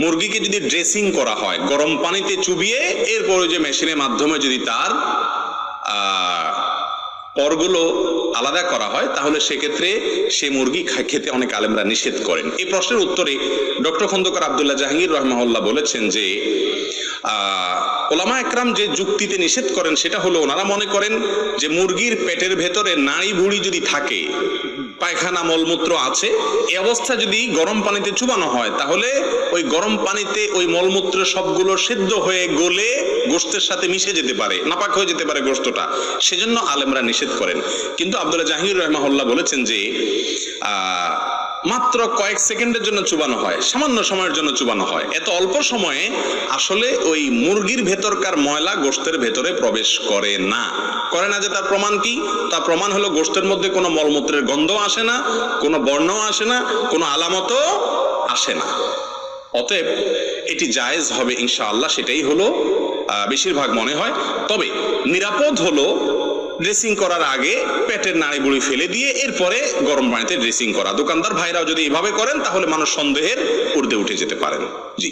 মুরগিকে যদি ড্রেসিং করা হয়, গরম পানিতে চুবিয়ে এরপরে যে মেশিনের মাধ্যমে যদি তার পরগুলো আলাদা করা হয়, তাহলে সেক্ষেত্রে সে মুরগি খেতে অনেক আলেমরা নিষেধ করেন। এই প্রশ্নের উত্তরে ডক্টর খন্দকার আবদুল্লাহ জাহাঙ্গীর রহমাউল্লাহ বলেছেন যে ওলামা একরাম যে যুক্তিতে নিষেধ করেন সেটা হলো ওনারা মনে করেন যে মুরগির পেটের ভেতরে নাড়ি ভুড়ি যদি থাকে পায়খানা মলমূত্র আছে এই অবস্থা যদি গরম পানিতে চুবানো হয় তাহলে ওই গরম পানিতে ওই মলমূত্র সবগুলো সিদ্ধ হয়ে গলে গোস্তের সাথে মিশে যেতে পারে নাপাক হয়ে যেতে পারে গোস্তটা সেজন্য আলেমরা নিষেধ করেন। কিন্তু আব্দুল্লাহ জাহিউর রহমাহুল্লাহ বলেছেন যে আহ, মাত্র কয়েক সেকেন্ডের জন্য চুবানো হয়, সামান্য সময়ের জন্য চুবানো হয়। এত অল্প সময়ে আসলে ওই মুরগির ভেতরকার ময়লা গোস্তের ভেতরে প্রবেশ করে না। করে না যে তার প্রমাণ কি? তার প্রমাণ হলো গোস্তের মধ্যে কোনো মলমূত্রের গন্ধ আসে না, কোনো বর্ণও আসে না, কোনো আলামতও আসে না। অতএব এটি জায়েজ হবে ইনশাআল্লাহ, সেটাই হলো বেশিরভাগ মনে হয়। তবে নিরাপদ হলো ড্রেসিং করার আগে পেটের নাড়ি বুড়ি ফেলে দিয়ে এরপরে গরম পানিতে ড্রেসিং করা। দোকানদার ভাইরাও যদি এভাবে করেন, তাহলে মানুষ সন্দেহের ঊর্ধ্বে উঠে যেতে পারেন। জি।